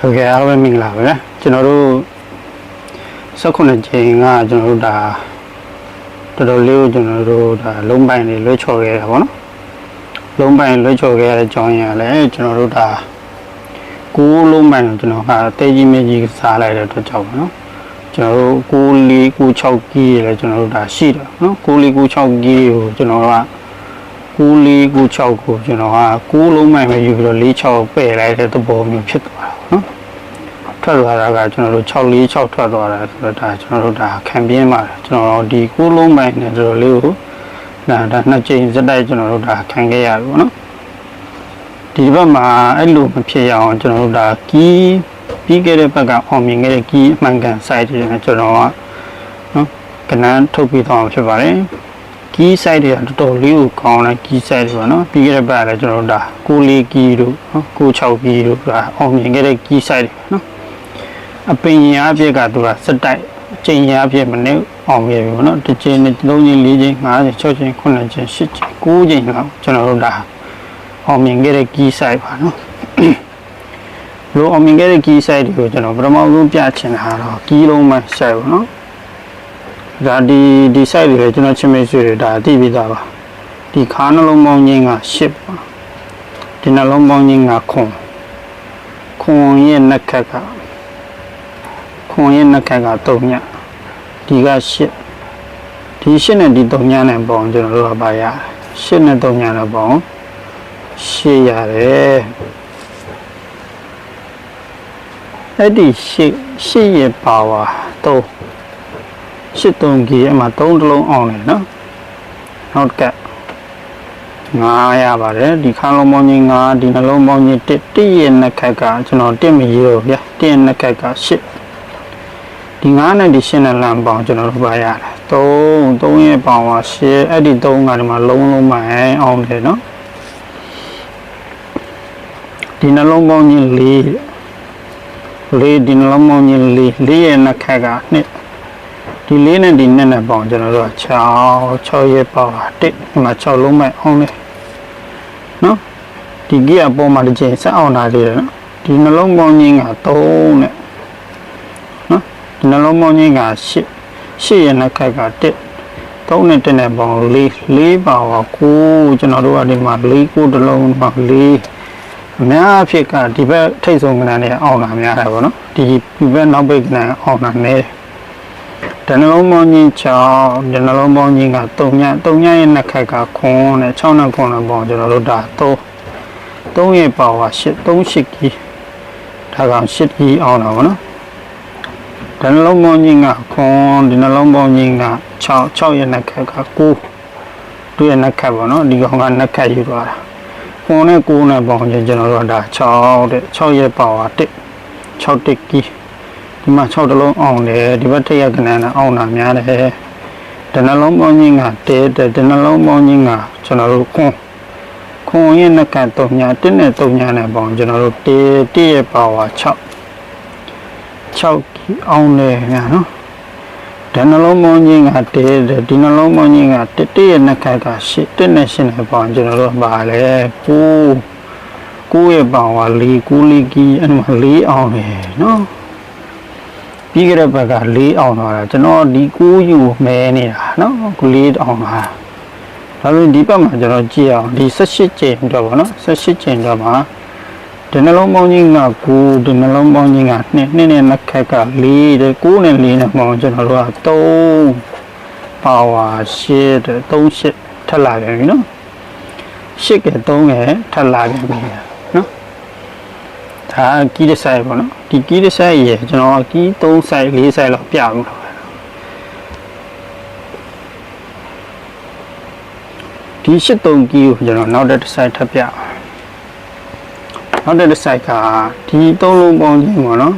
ဟုတ်ကဲ့အားလုံးပဲမင်္ဂလာပါဗျာကျွန်တော်တို့16ချိန်ကကျွန်တော်တို့ဒါတော်တော်လေးကိုကျွန်တော်တို့ဒါလုံးပိုင်းတွေလွှဲချော်ခဲ့တာပေါ့နော်လုံးပိုင်းလွှဲချော်ခဲ့ရတဲ့အကြောင်းရင်းကလည်းကျွန်တော်တို့ဒါကိုးလုံးပိုင်းကိုကျွန်တော်ဟာတဲကြီးမေကြီးစားလိုက်တဲ့အတွက်ကြောင့်ပေါ့နော်ကျွန်တော်တို့6လေး6 6ကီးလည်းကျွန်တော်တို့ဒါရှိတယ်နော်6လေး6 6ကီးကိုကျွန်တော်က 9လေး96ကိုကျွန်တော်က9လုံးပိုင်းပဲယူပြီးတော့46ပယ်လိုက်တဲ့သဘောမျိုးဖြစ်သွားတာပေါ့နော်ထွက်သွားတာကကျွန်တော်တို့646ထွက်သွားတာဆိုတော့ဒါကျွန်တော်တို့ဒါခံပြင်းပါတယ်ကျွန်တော်ဒီ9လုံးပိုင်းနဲ့တော်တော်လေးကိုဒါဒါနှစ်ကြိမ်စက်တိုက်ကျွန်တော်တို့ဒါခံခဲ့ရတယ်ပေါ့နော်ဒီဘက်မှာအဲ့လိုမဖြစ်ရအောင်ကျွန်တော်တို့ဒါကီးပြီးခဲ့တဲ့ဘက်ကအောင်မြင်ခဲ့တဲ့ကီးအမှန်ကန် site တွေနဲ့ကျွန်တော်ကနော်ကနန်းထုတ်ပြီးတော့ဖြစ်ပါတယ် ကီး site တွေကတော်တော်လေးကိုကောင်းတဲ့ကီး site တွေပါနော်ပြီးခဲ့တဲ့ဘက်ကလည်းကျွန်တော်တို့ဒါ6လေးကီးတို့နော်6 6ကီးတို့ဒါအောင်မြင်ခဲ့တဲ့ကီး site တွေပါနော်အပင်ရအပြက်ကသူကစက်တိုက်အချိန်ရအပြက်မနေ့အောင်ခဲ့ပြီပေါ့နော်တစ်ချိန်နဲ့သုံးချိန်လေးချိန်၅ချိန်၆ချိန်9ချိန်10ချိန်9ချိန်လောက်ကျွန်တော်တို့ဒါအောင်မြင်ခဲ့တဲ့ကီး site ပါနော်လို့အောင်မြင်ခဲ့တဲ့ key site တွေကိုကျွန်တော်ပထမဆုံးပြချင်တာတော့ key လုံးမှ site ပေါ့နော် ဒါဒီဒီ site တွေလည်းကျွန်တော်ချင်းမိတ်ဆွေတွေဒါသိပြီးသားပါဒီခါနှလုံးပေါင်းခြင်းက10ပါဒီနှလုံးပေါင်းခြင်းကခွန်ခွန်ရဲ့နှက်ခက်ကခွန်ရဲ့နှက်ခက်က3ညဒီက10ဒီ10နဲ့ဒီ3ညနဲ့ပေါင်းကျွန်တော်တို့ကပါရ10နဲ့3ညနဲ့ပေါင်း10ရတယ်အဲ့ဒီရှစ်ရှစ်ရဲ့ပါဝါ3 ရှစ်တုံးကြီးအမှ3တလုံးအောင်တယ်နော်နောက်က9ရပါတယ်ဒီခါလုံးပေါင်းကြီး9ဒီနှလုံးပေါင်းကြီး1 1ရဲ့နှစ်ခက်ကကျွန်တော်1မရေးတော့ဗျာ1ရဲ့နှစ်ခက်က8ဒီ9နဲ့ဒီ8နဲ့လမ်းပေါင်းကျွန်တော်တို့ပါရတယ်3 3ရဲ့ပေါင်းက8အဲ့ဒီ3ကဒီမှာလုံးလုံးမှအောင်တယ်နော်ဒီနှလုံးပေါင်းကြီး4လေးဒီနှလုံးပေါင်းကြီးလေးလေးရဲ့နှစ်ခက်ကနှစ် ဒီလေးနဲ့ဒီနှစ်နဲ့ပေါင်းကျွန်တော်တို့က6 6ရဲ့ပေါင်းတာ1ဒီမှာ6လုံးမဲ့အောင်လေနော်ဒီကြီးအပေါ်မှာတစ်ချိန်ဆက်အောင်တာလေးတယ်နော်ဒီနှလုံးပေါင်းကြီးက3နဲ့နော်ဒီနှလုံးပေါင်းကြီးက8 8ရဲ့နှစ်ခက်က1 3နဲ့1နဲ့ပေါင်း4 4ပါဝါ9ကျွန်တော်တို့ကဒီမှာ4 9တစ်လုံးမှာ4အများအဖြစ်ကဒီဘက်ထိတ်ဆုံးကဏ္ဍနဲ့အောင်တာများတာပေါ့နော်ဒီဒီဘက်နောက်ဘက်ကဏ္ဍအောင်တာနည်းတယ် ဒနလုံးပေါင်းကြီး6ဒနလုံးပေါင်းကြီးက3ည3ညရဲ့နှစ်ခက်ကခွန်းနဲ့6နဲ့ခွန်းနဲ့ပေါင်းကျွန်တော်တို့ဒါ3 3ရဲ့ပါဝါ8 3 8ကီဒါကောင်8ကီအောင်တာပေါ့နော်ဒနလုံးပေါင်းကြီးကခွန်းဒီနှလုံးပေါင်းကြီးက6 6ရဲ့နှစ်ခက်က9သူရဲ့နှစ်ခက်ပေါ့နော်ဒီကောင်ကနှစ်ခက်ယူသွားတာခွန်နဲ့9နဲ့ပေါင်းချင်းကျွန်တော်တို့ကဒါ6တဲ့6ရဲ့ပါဝါ1 6တက်ကီ ဒီမှာ6တလုံးအောင်တယ်ဒီဘက်ထက်ရကနန်းနဲ့အောင်တာများတယ်တနှလုံးပေါင်းချင်းကတဲတဲ့တနှလုံးပေါင်းချင်းကကျွန်တော်တို့ခွန်ခွန်ရဲ့နှက်က3ညာ1နဲ့3ညာနဲ့ပေါင်းကျွန်တော်တို့တဲ1ရဲ့ပါဝါ6 6ကီအောင်တယ်များနော်ဒီနှလုံးပေါင်းချင်းကတဲတဲ့ဒီနှလုံးပေါင်းချင်းကတတရဲ့နှက်ကက8တစ်နဲ့8နဲ့ပေါင်းကျွန်တော်တို့ပါလေ9 9ရဲ့ပေါင်းက4 9လေးကီအဲ့မှာ4အောင်တယ်နော် ပြီးကြတဲ့ဘက်က4အောင်သွားတာကျွန်တော်ဒီ9ယူမဲနေတာနော်4အောင်တာဒါပေမဲ့ဒီဘက်မှာကျွန်တော်ကြည့်အောင်ဒီ18ကျင်းတော့ဗောနော်18ကျင်းတော့မှာဒီနှလုံးပေါင်းကြီးက9ဒီနှလုံးပေါင်းကြီးက2နှစ်နဲ့နှစ်ခက်က4တဲ့9နဲ့4နဲ့ပေါင်းကျွန်တော်တို့က3ပါဝါ8တဲ့3 8ထပ်လာပြန်ပြီနော်8က3ကထပ်လာပြန်ပြီနော် ဒါကီးတဲ့ဆိုင်ပေါ့နော်ဒီကီးတဲ့ဆိုင်ရေကျွန်တော်ကီး3ဆိုင်4ဆိုင်လောက်ပြအောင်တော့ဒီ83ကီးကိုကျွန်တော်နောက်တစ်ဆိုင်ထပ်ပြအောင်နောက်တစ် site ကဒီသုံးလုံးပေါင်းခြင်းပေါ့နော်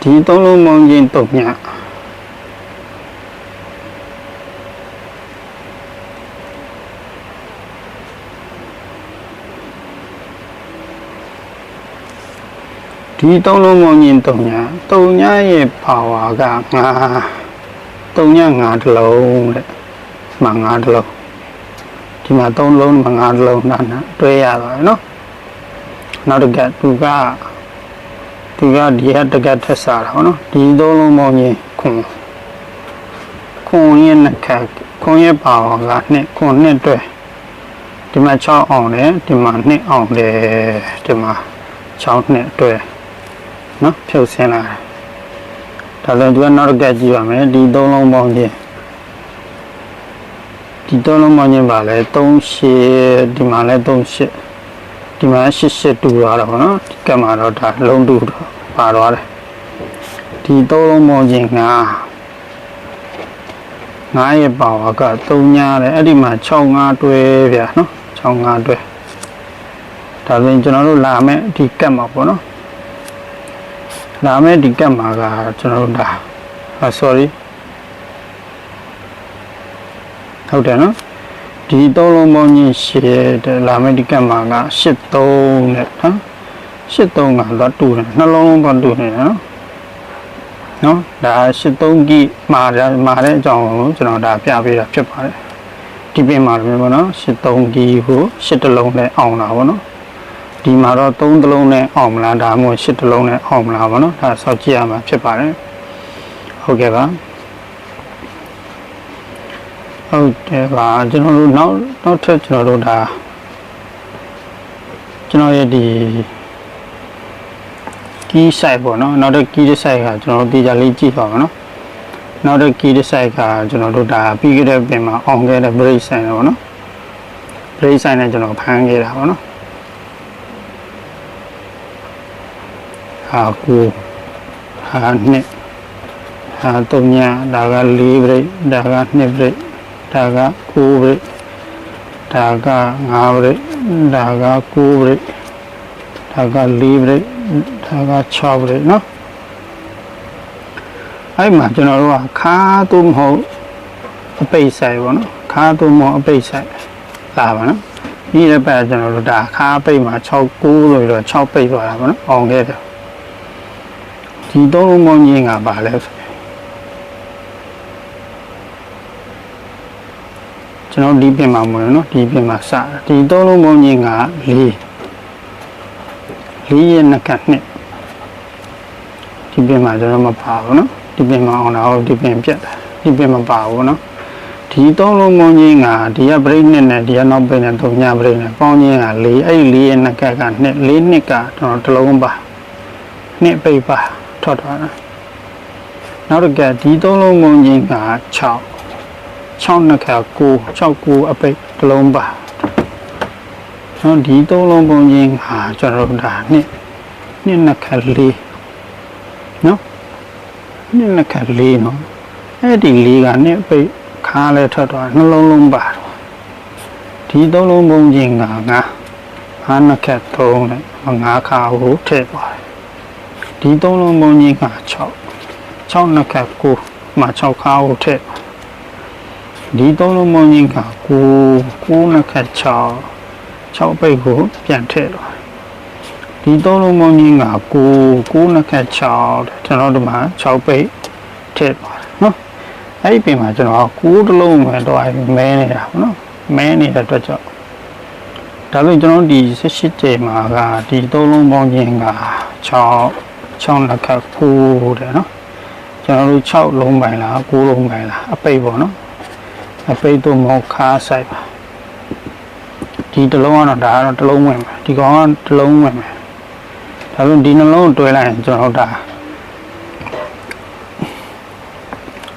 ဒီသုံးလုံးပေါင်းခြင်းတုံည ဒီသုံးလုံးပေါင်းခြင်းတုံညတုံညရဲ့ပါဝါကငါတုံညငါတစ်လုံးတဲ့မှငါတစ်လုံးဒီမှာသုံးလုံးမှငါတစ်လုံးနာနာတွဲရတော့နော်နောက်တစ်ကသူကသူကဒီဟာတကက်ထက်စားတာဗောနော်ဒီသုံးလုံးပေါင်းချင်းခွန်ခွန်ရဲ့နှစ်ခါခွန်ရဲ့ပါဝါကနှစ်ခွန်နှစ်တွဲဒီမှာ6အောင်တယ်ဒီမှာ2အောင်တယ်ဒီမှာ6နှစ်တွဲ နော်ဖြုတ်ဆင်းလာတယ်ဒါဆိုသူကနောက်တစ်ကက်ကြည့်ပါမယ်ဒီသုံးလုံးပေါင်းချင်းဒီသုံးလုံးပေါင်းချင်းပါလဲ3ရှစ်ဒီမှာလဲ3ရှစ်ဒီမှာရှစ်ရှစ်တူသွားတာပေါ့နော်ဒီကက်မှာတော့ဒါလုံးတူတော့ပါသွားတယ်ဒီသုံးလုံးပေါင်းချင်းက9ရဲ့ပါဝါက3ညားတယ်အဲ့ဒီမှာ6 5တွဲဗျာနော်6 5တွဲဒါဆိုရင်ကျွန်တော်တို့လာမယ်ဒီကက်မှာပေါ့နော် လာမယ်ဒီကက်မှာကကျွန်တော်တို့ဒါအာ sorry ဟုတ်တယ်နော်ဒီသုံးလုံးပေါင်းကြီးရှည်တဲ့လာမယ်ဒီကက်မှာက83နဲ့နော်83ကတော့တူတယ်နှလုံးလုံးတော့တူနေတယ်နော်နော်ဒါ83ကိမာရမာတဲ့အကြောင်းကိုကျွန်တော်ဒါပြပေးတာဖြစ်ပါတယ်ဒီပြင်မှာလည်းပေါ့နော်83ကိကို8တလုံးနဲ့အောင်တာပေါ့နော် ဒီမှာတော့3တလုံးနဲ့အောင်မလားဒါမှမဟုတ်8တလုံးနဲ့အောင်မလားပေါ့နော်ဒါစောင့်ကြည့်ရမှာဖြစ်ပါတယ်ဟုတ်ကဲ့ပါဟုတ်တယ်ပါကျွန်တော်တို့နောက်နောက်ထပ်ကျွန်တော်တို့ဒါကျွန်တော်ရဲ့ဒီ key site ပေါ့နော်နောက်တစ် key site ကကျွန်တော်တို့တေချာလေးကြည့်ပါမယ်နော်နောက်တစ် key site ကကျွန်တော်တို့ဒါပြီးခဲ့တဲ့ပြင်မှာ on ခဲ့တဲ့ break sign ပေါ့နော် break sign နဲ့ကျွန်တော်ဖမ်းခဲ့တာပေါ့နော် ဟာကိုဟာနှစ်ဟာတုံညာဒါက4 break ဒါက2 break ဒါက9 break ဒါက5 break ဒါက9 break ဒါက4 break ဒါက6 break เนาะအဲ့မှာကျွန်တော်တို့ကခါသို့မဟုတ်အပိတ်ဆိုင်ပေါ့နော်ခါသို့မဟုတ်အပိတ်ဆိုင်လာပါနော်ဒီတစ်ပတ်ကျွန်တော်တို့ဒါခါပိတ်မှာ6 9လို့တော့6ပိတ်သွားတာပေါ့နော်အောင်ခဲ့တယ် ဒီသုံးလုံးပေါင်းခြင်းကဘာလဲဆိုရင်ကျွန်တော်ဒီပြင်မှာမလို့နော်ဒီပြင်မှာစဒီသုံးလုံးပေါင်းခြင်းက၄၄ရက်နှစ်ခန့်နှစ်ဒီပြင်မှာကျွန်တော်မပါဘူးနော်ဒီပြင်မှာအောင်တာဟုတ်ဒီပြင်ပြတ်တာဒီပြင်မပါဘူးနော်ဒီသုံးလုံးပေါင်းခြင်းကဒီကပြိနှစ်နဲ့ဒီကနောက်ပြိနဲ့သုံးညပြိနဲ့ပေါင်းခြင်းက၄အဲ့၄ရက်နှစ်ခန့်ကနှစ်၄နှစ်ကကျွန်တော်တစ်လုံးပါနှစ်ပိတ်ပါ ထွက်သွားတာနောက်တစ်ကဒီသုံးလုံးမုံကြီးက6 6နှစ်က9 6 9အပိတ်တစ်လုံးပါနော်ဒီသုံးလုံးပုံချင်းဟာကျွန်တော်တို့ဒါနှစ်နှစ်နှစ်ခါလေးနော်နှစ်နှစ်ခါလေးနော်အဲ့ဒီလေးကနှစ်ပိတ်ခါလဲထွက်သွားနှလုံးလုံးပါတော့ဒီသုံးလုံးပုံချင်းကငါငါနှစ်ခါသုံးနဲ့ငါခါကိုထည့်ပါတယ် ဒီသုံးလုံးပုံချင်းက6 6နှစ်ခါ9မှာ6ခါကိုထည့်ဒီသုံးလုံးပုံချင်းက9 9နှစ်ခါ6 6ပိတ်ကိုပြန်ထည့်တော့ဒီသုံးလုံးပေါင်းကြီးက9 9နှစ်ခက်6ကျွန်တော်တို့မှာ6ပိတ်ထည့်ပါတယ်နော်အဲ့ဒီပြင်မှာကျွန်တော်9တလုံးပဲတော့မဲနေတာပေါ့နော်မဲနေတဲ့အတွက်ကြောင့်ဒါပေမဲ့ကျွန်တော်ဒီ18ကျမှာကဒီသုံးလုံးပေါင်းကြီးက6 6နှစ်ခက်9တဲ့နော်ကျွန်တော်တို့6လုံးပိုင်လား9လုံးပိုင်လားအပိတ်ပေါ့နော်အပိတ်တော့မောခါဆိုင်ပါဒီတစ်လုံးကတော့ဒါကတော့တစ်လုံးဝင်မယ်ဒီကောင်ကတစ်လုံးဝင်မယ်ဒါပေမဲ့ဒီနှလုံးတွဲလိုက်ရင်ကျွန်တော်ဒါ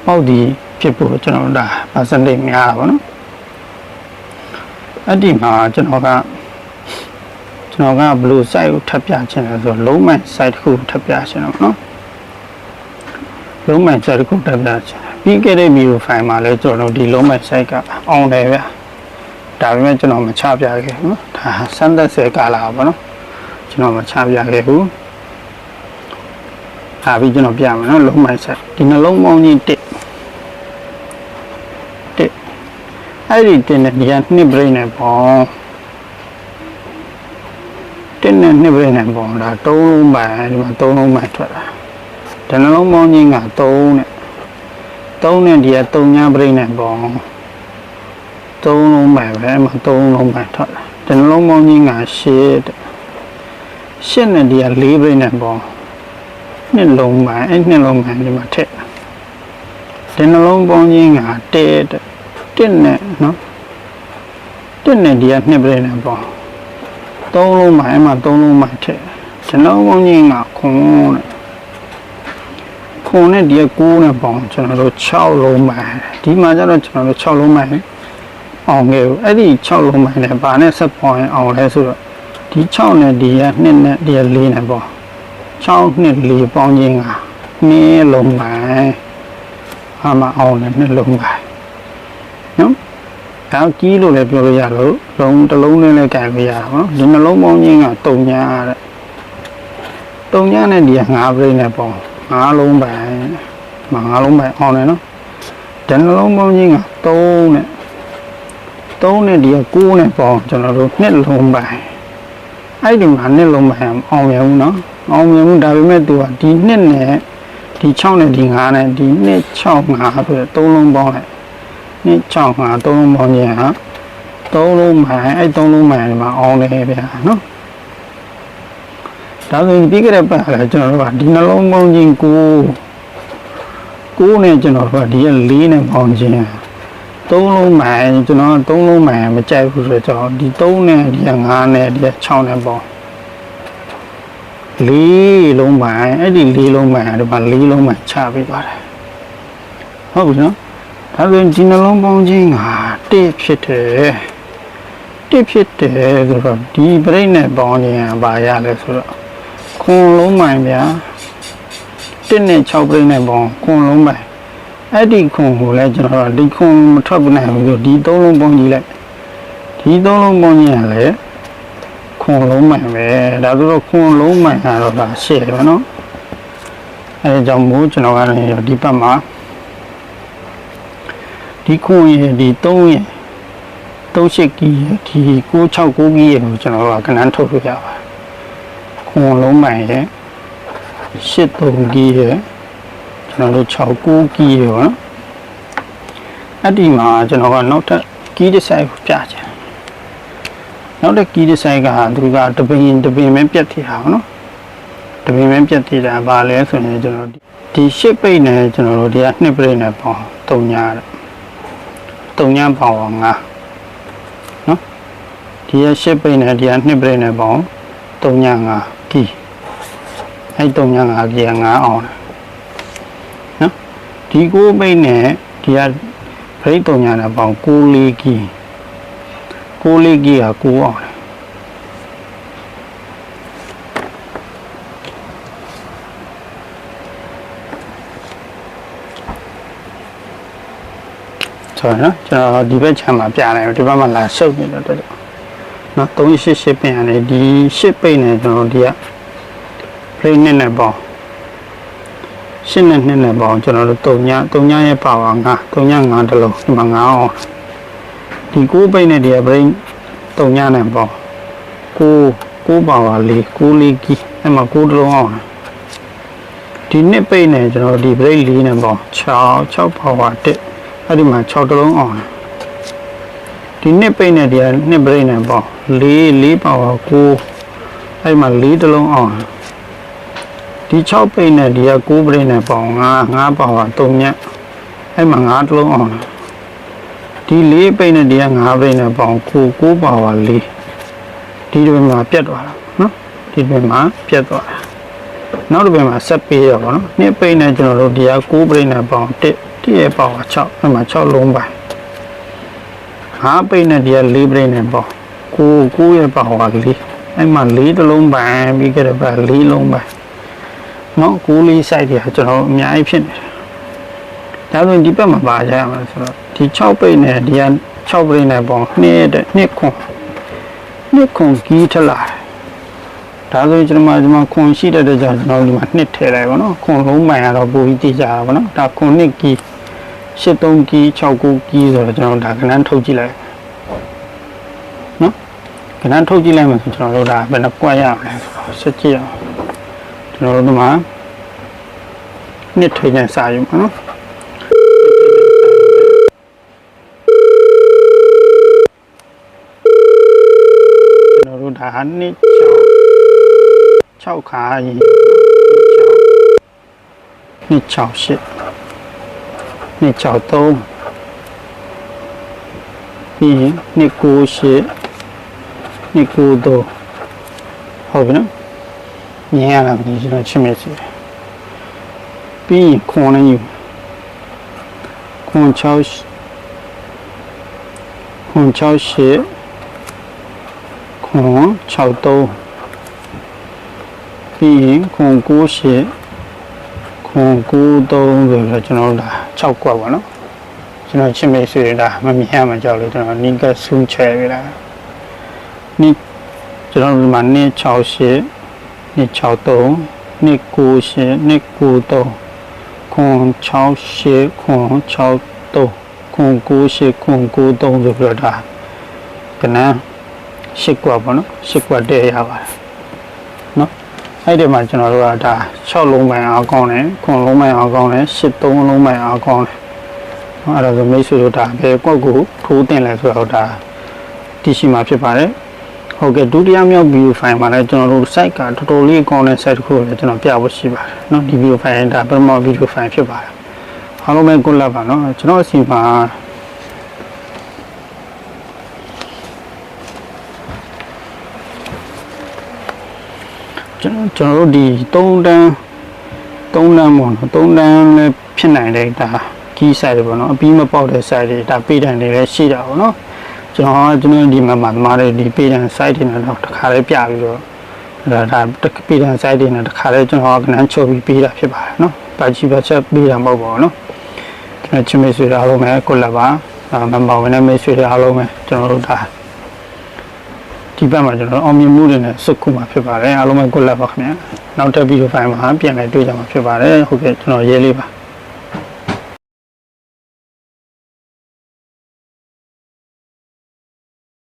ပေါက်ဒီဖြစ်ဖို့ကျွန်တော်ဒါ percentage များတာပေါ့နော်အဲ့ဒီမှာကျွန်တော်က ကျွန်တော်ကဘယ်လို site ကိုထပ်ပြချင်လဲဆိုတော့လုံးမဲ့ site တစ်ခုထပ်ပြချင်တော့နော်လုံးမဲ့ site တစ်ခုထပ်ပြချင်ပြီးခဲ့တဲ့ video file မှာလည်းကျွန်တော်ဒီလုံးမဲ့ site ကအောင်တယ်ဗျာဒါပေမဲ့ကျွန်တော်မချပြခဲ့ဘူးနော်ဒါစမ်းသက်ဆယ်ကာလာပါနော်ကျွန်တော်မချပြခဲ့ဘူးဒါပြီးကျွန်တော်ပြမယ်နော်လုံးမိုက်ဆက်ဒီနှလုံးပေါင်းကြီးတစ်တစ်အဲ့ဒီတစ်နဲ့ဒီကနှစ် brain နဲ့ပေါ့တစ် နဲ့နှစ် brain နဲ့ပေါ့ဒါသုံးလုံးပိုင်ဒီမှာသုံးလုံးပိုင်ထွက်တာဒီနှလုံးပေါင်းကြီးက3နဲ့3နဲ့ဒီက3ညာ brain နဲ့ပေါ့သုံးလုံးပဲပဲမသုံးလုံးပဲထွက်လာဒီနှလုံးပေါင်းကြီးကရှစ်တဲ့ရှစ်နဲ့ဒီက၄ပြိနဲ့ပေါ့နှစ်လုံးပိုင်းအဲ့နှစ်လုံးပိုင်းဒီမှာထည့်ဒီနှလုံးပေါင်းခြင်းကတဲတဲ့တစ်နဲ့နော်တစ်နဲ့ဒီကနှစ်ပြည့်နဲ့ပေါင်း သုံးလုံးပိုင်းအဲ့မှာသုံးလုံးပိုင်းထည့်ဒီနှလုံးပေါင်းခြင်းကခွန်တဲ့ခွန်နဲ့ဒီက9နဲ့ပေါင်းကျွန်တော်တို့6လုံးပိုင်းဒီမှာကျတော့ကျွန်တော်တို့6လုံးပိုင်းအောင်ခဲ့ဘူးအဲ့ဒီ6လုံးပိုင်းနဲ့ဘာနဲ့ဆက်ပေါင်းရင်အောင်လဲဆိုတော့ဒီ6နဲ့ဒီက2နဲ့ဒီက4နဲ့ပေါင်း6နှစ်4ပေါင်းခြင်းကနှစ်လုံးပိုင်းအမအောင်နဲ့နှစ်လုံးပိုင်းနော် ဒါကြီးလို့လည်းပြောလို့ရလို့လုံးတစ်လုံးနဲ့လည်းကြိုင်လို့ရတာပေါ့နော်ဒီနှလုံးပေါင်းခြင်းက3ညာတဲ့3ညာနဲ့ဒီက5ပြိနဲ့ပေါင်း5လုံးပိုင်းမ5လုံးပိုင်းအောင်တယ်နော်ဒီနှလုံးပေါင်းခြင်းက3နဲ့3နဲ့ဒီက9နဲ့ပေါင်းကျွန်တော်တို့နှစ်လုံးပိုင်းအဲ့ဒီမှာနှစ်လုံးပိုင်းအောင်ရဘူးနော်အောင်မြင်မှုဒါပေမဲ့သူကဒီနှစ်နဲ့ဒီ6နဲ့ဒီ9နဲ့ဒီနှစ်6 5ဆိုတော့3လုံးပေါင်းလိုက် နှစ်6 5 3လုံးပေါင်းခြင်းဟာ3လုံးမှန်အဲ့3လုံးမှန်ဒီမှာအောင်တယ်ဗျာနော်ဒါဆိုရင်ပြီးကြတဲ့ပတ်ကကျွန်တော်တို့ကဒီနှလုံးပေါင်းခြင်း9 9နဲ့ကျွန်တော်တို့ကဒီက4နဲ့ပေါင်းခြင်းသုံးလုံးမှန်ကျွန်တော်သုံးလုံးမှန်မကြိုက်ဘူးဆိုတော့ကျွန်တော်ဒီ3နဲ့ဒီက9နဲ့ဒီက6နဲ့ပေါင်းလေးလုံးမှန်အဲ့ဒီလေးလုံးမှန်ဒီမှာလေးလုံးမှန်ချပေးသွားတယ်ဟုတ်ပြီနော် ဒါဆိုရင်ဒီနှလုံးပေါင်းခြင်းကတစ်ဖြစ်တယ်တစ်ဖြစ်တယ်ဆိုတော့ဒီပြိဋနဲ့ပေါင်းခြင်းကဘာရလဲဆိုတော့ခွန်လုံးမှန်ဗျာတစ်နဲ့6ပြိနဲ့ပေါင်းခွန်လုံးမှန်အဲ့ဒီခွန်ကိုလည်းကျွန်တော်တို့ဒီခွန်မထွက်ဘူးနိုင်ဘူးဆိုဒီသုံးလုံးပေါင်းကြည့်လိုက်ဒီသုံးလုံးပေါင်းခြင်းကလည်းခွန်လုံးမှန်ပဲဒါဆိုတော့ခွန်လုံးမှန်ကတော့ဒါရှေ့ပဲနော်အဲဒါကြောင့်မို့ကျွန်တော်ကလည်းဒီဘက်မှာ ဒီခွန်ရဲ့ဒီ3ရဲ့38ကီရဲ့ဒီ969ကီရဲ့ကိုကျွန်တော်တို့ကကနန်းထုတ်လို့ရပါတယ်ခွန်လုံးမှန်ရဲ့83ကီရဲ့ကျွန်တော်တို့69ကီရဲ့ပေါ့နော်အဲ့ဒီမှာကျွန်တော်ကနောက်ထပ်ကီးတစ်ဆိုင်ကိုပြချင်နောက်တစ်ကီးတစ်ဆိုင်ကသူကတပင်တပင်ပဲပြတ်ထတာပေါ့နော်တပင်ပဲပြတ်ထတာဘာလဲဆိုရင်ကျွန်တော်ဒီရှစ်ပိတ်နဲ့ကျွန်တော်တို့ဒီကနှစ်ပိတ်နဲ့ပေါင်း3ညာတဲ့ 3ညာပေါင်းအောင်ငါနော်ဒီကရှစ်ပိတ်နဲ့ဒီကနှစ်ပိတ်နဲ့ပေါင်း3ညာငါကီအဲ့3ညာငါကီကငါအောင်တယ်နော်ဒီကိုပိတ်နဲ့ဒီကဗရိတ်3ညာနဲ့ပေါင်း6လေးကီကိုလေးကြီးကကိုအောင် ဆိုတော့ကျွန်တော်ဒီဘက်ခြမ်းမှာပြတယ်ဒီဘက်မှာလာဆုပ်နေတော့တော်နော်388ပင်ရတယ်ဒီ8ပိတ်နဲ့ကျွန်တော်ဒီက play နဲ့နဲ့ပေါ့ရှင်းနဲ့နှစ်နဲ့ပေါ့ကျွန်တော်တို့3ည3ညရဲ့ပါဝါ9 3ည9တလုံးဒီမှာ9အောင်ဒီ9ပိတ်နဲ့ဒီက brain တုံညနဲ့ပေါ့ကိုကိုပါပါလေးကိုလေးကြီးအဲ့မှာကိုတလုံးအောင်ဒီနှစ်ပိတ်နဲ့ကျွန်တော်ဒီဘရိတ်လေးနဲ့ပေါ့6 6ပါပါတက် အဲ့ဒီမှာ6တလုံးအောင်ဒီနှစ်ပိတ်နဲ့တရားနှစ်ပြိတ်နဲ့ပေါ့၄၄ပါဝါ9အဲ့မှာ၄တလုံးအောင်ဒီ6ပိတ်နဲ့တရား9ပြိတ်နဲ့ပေါ့9 9ပါဝါ3ညက်အဲ့မှာ9တလုံးအောင်ဒီ၄ပိတ်နဲ့တရား9ပြိတ်နဲ့ပေါ့9 9ပါဝါ4ဒီလိုမှာပြတ်သွားတာနော်ဒီလိုမှာပြတ်သွားတာနောက်တစ်ပိတ်မှာဆက်ပေးရပါတော့နှစ်ပိတ်နဲ့ကျွန်တော်တို့တရား9ပြိတ်နဲ့ပေါ့1 တည့်ရဲ့ပေါင်က6အဲ့မှာ6လုံးပိုင်း5ပိတ်နဲ့တည်းက4ပိတ်နဲ့ပေါ့ကိုကိုရဲ့ပေါင်ကလေးအဲ့မှာ4တလုံးပိုင်းပြီးခဲ့တဲ့ပတ်4လုံးပိုင်းနော်ကိုလေး site တွေကကျွန်တော်အများကြီးဖြစ်နေတယ်ဒါဆိုရင်ဒီဘက်မှာပါကြရမှာဆိုတော့ဒီ6ပိတ်နဲ့ဒီက6ပိတ်နဲ့ပေါ့နှစ်တဲ့နှစ်ခွန်နှစ်ခွန်ကြီးထလာတယ် ဒါဆိုရင်ကျွန်တော်ဒီမှာခွန်ရှိတဲ့တဲ့ကြောင့်ကျွန်တော်ဒီမှာနှစ်ထည့်လိုက်ပါတော့ခွန်လုံးမှန်ရတော့ပိုပြီးသိကြတာပါနော်ဒါခွန်နှစ်ကြီး83ကြီး69ကြီးဆိုတော့ကျွန်တော်ဒါကဏ္ဍထုတ်ကြည့်လိုက်နော်ကဏ္ဍထုတ်ကြည့်လိုက်မှဆိုကျွန်တော်တို့ဒါဘယ်နှကွက်ရမလဲဆိုတော့ဆက်ကြည့်အောင်ကျွန်တော်တို့ဒီမှာနှစ်ထည့်နေစာယူပါနော်ဒါနှစ်6 6ခါရင်6 268 263ပြီးရင်298 293ဟုတ်ပြီနော်မြင်ရတာမသိကျွန်တော်ချစ်မယ်စီပြီးရင်ခွန်လည်းယူခွန်6ခွန်68ခွန်63 ပြီးရင်ခွန်98ခွန်93ဆိုတော့ကျွန်တော်တို့ဒါ6ကွက်ပါနော်ကျွန်တော်ချစ်မိတ်ဆွေတွေဒါမမြင်ရမှာကြောက်လို့ကျွန်တော်နီးကဆူးချဲပြတာနီးကျွန်တော်တို့ဒီမှာ268 263 298 293ခွန်68ခွန်63ခွန်98ခွန်93ဆိုပြီးတော့ဒါကနန်းရှစ်ကွက်ပေါ့နော်ရှစ်ကွက်တည့်ရပါတယ်နော် အဲ့ဒီမှာကျွန်တော်တို့ကဒါ6လုံးပိုင်းအောင်ကောင်းတယ်ခွန်လုံးပိုင်းအောင်ကောင်းတယ်ရှစ်သုံးလုံးပိုင်းအောင်ကောင်းတယ်နော်အဲ့ဒါဆိုမိတ်ဆွေတို့ဒါဘယ်ကွက်ကိုထိုးတင်လဲဆိုတော့ဒါတရှိမှာဖြစ်ပါတယ်ဟုတ်ကဲ့ဒုတိယမြောက် view file မှာလည်းကျွန်တော်တို့ site ကတော်တော်လေးကောင်းတဲ့ site တစ်ခုကိုလည်းကျွန်တော်ပြဖို့ရှိပါတယ်เนาะဒီ view file ဒါပထမ video file ဖြစ်ပါတယ်အားလုံးပဲကိုလပ်ပါเนาะကျွန်တော်အစီမှာ ကျွန်တော်ကျွန်တော်တို့ဒီ3တန်း3တန်းပေါ့နော်3တန်းလည်းဖြစ်နိုင်တယ်ဒါကြီး site တွေပေါ့နော်အပြီးမပေါက်တဲ့ site တွေဒါပေးတန်တွေလည်းရှိတာပေါ့နော်ကျွန်တော်ကကျွန်တော်ဒီမှာမှာသမားတွေဒီပေးတန် site တွေနဲ့တော့တစ်ခါလေးပြပြီးတော့ဒါဒါပေးတန် site တွေနဲ့တစ်ခါလေးကျွန်တော်ကနန်းချုပ်ပြီးပေးတာဖြစ်ပါတယ်နော်။ဘာကြီးပဲချက်ပေးတာမဟုတ်ပါဘူးနော်။ကျွန်တော်ချင်းမေးဆွေးတာအားလုံးပဲကိုလက်ပါမမဝင်နေမေးဆွေးတာအားလုံးပဲကျွန်တော်တို့ဒါ ဒီဘက်မှာကျွန်တော်အောင်မြင်မှုတွေနဲ့စုခုမှာဖြစ်ပါတယ်အားလုံးပဲကိုလက်ပါခင်ဗျာ။နောက်တက်ဗီဒီယိုဖိုင်မှာပြန်လည်တွေ့ကြမှာဖြစ်ပါတယ်ဟုတ်ကဲ့ကျွန်တော်ရေးလေးပါ။